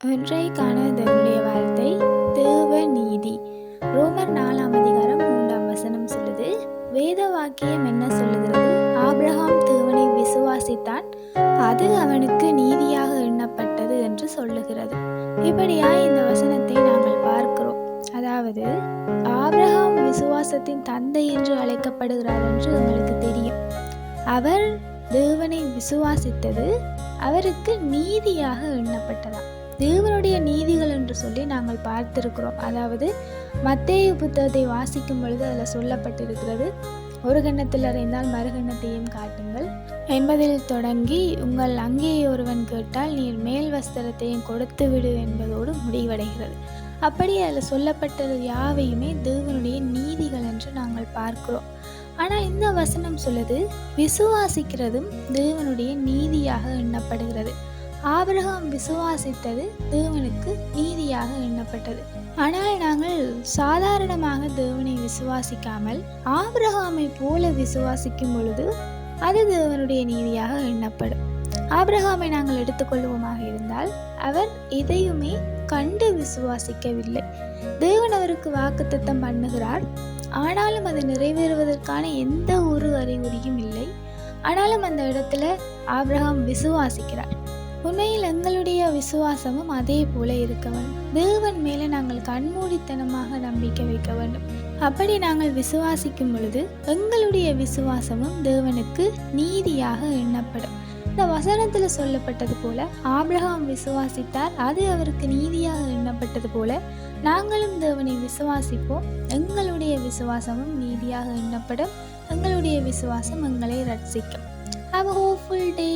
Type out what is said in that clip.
இன்றைக்கான வார்த்தை தேவ நீதி. ரோமர் நாலாம் அதிகாரம் மூன்றாம் வசனம் சொல்லுது வேத வாக்கியம் என்ன சொல்லுகிறது? ஆப்ரஹாம் தேவனை விசுவாசித்தான் அது அவனுக்கு நீதியாக எண்ணப்பட்டது என்று சொல்லுகிறது. இப்படியா இந்த வசனத்தை நாங்கள் பார்க்கிறோம். அதாவது ஆப்ரஹாம் விசுவாசத்தின் தந்தை என்று அழைக்கப்படுகிறார் என்று எங்களுக்கு தெரியும். அவர் தேவனை விசுவாசித்தது அவருக்கு நீதியாக எண்ணப்பட்டதாம். தேவனுடைய நீதிகள் என்று சொல்லி நாங்கள் பார்த்திருக்கிறோம். அதாவது மத்தேயு புத்தகத்தை வாசிக்கும் பொழுது அதில் சொல்லப்பட்டிருக்கிறது ஒரு கண்ணத்தில் அறைந்தால் மறுகண்ணத்தையும் காட்டுங்கள். என்பதில் தொடங்கி உங்கள் அங்கேயே ஒருவன் கேட்டால் நீர் மேல் வஸ்திரத்தையும் கொடுத்து விடு என்பதோடு முடிவடைகிறது. அப்படி அதில் சொல்லப்பட்டது யாவையுமே தேவனுடைய நீதிகள் என்று நாங்கள் பார்க்கிறோம். ஆனால் இந்த வசனம் சொல்லுது விசுவாசிக்கிறதும் தேவனுடைய நீதியாக எண்ணப்படுகிறது. ஆபிரகாம் விசுவாசித்தது தேவனுக்கு நீதியாக எண்ணப்பட்டது. ஆனால் நாங்கள் சாதாரணமாக தேவனை விசுவாசிக்காமல் ஆபிரகாமை போல விசுவாசிக்கும் பொழுது அது தேவனுடைய நீதியாக எண்ணப்படும். ஆபிரகாமை நாங்கள் எடுத்துக்கொள்வோமாக இருந்தால் அவர் எதையுமே கண்டு விசுவாசிக்கவில்லை. தேவன் அவருக்கு வாக்குத்தத்தம் பண்ணுகிறார். ஆனாலும் அது நிறைவேறுவதற்கான எந்த ஒரு அறிகுறியும் இல்லை. ஆனாலும் அந்த இடத்துல ஆபிரகாம் விசுவாசிக்கிறார். உண்மையில் எங்களுடைய விசுவாசமும் அதே போல இருக்க வேண்டும். தேவன் மேலே நாங்கள் கண்மூடித்தனமாக நம்பிக்கை வைக்க வேண்டும். அப்படி நாங்கள் விசுவாசிக்கும் பொழுது எங்களுடைய விசுவாசமும் தேவனுக்கு நீதியாக எண்ணப்படும். இந்த வசனத்தில் சொல்லப்பட்டது போல ஆபிரகாம் விசுவாசித்தார் அது அவருக்கு நீதியாக எண்ணப்பட்டது போல நாங்களும் தேவனை விசுவாசிப்போம். எங்களுடைய விசுவாசமும் நீதியாக எண்ணப்படும். எங்களுடைய விசுவாசம் எங்களை ரட்சிக்கும். Have a hopeful day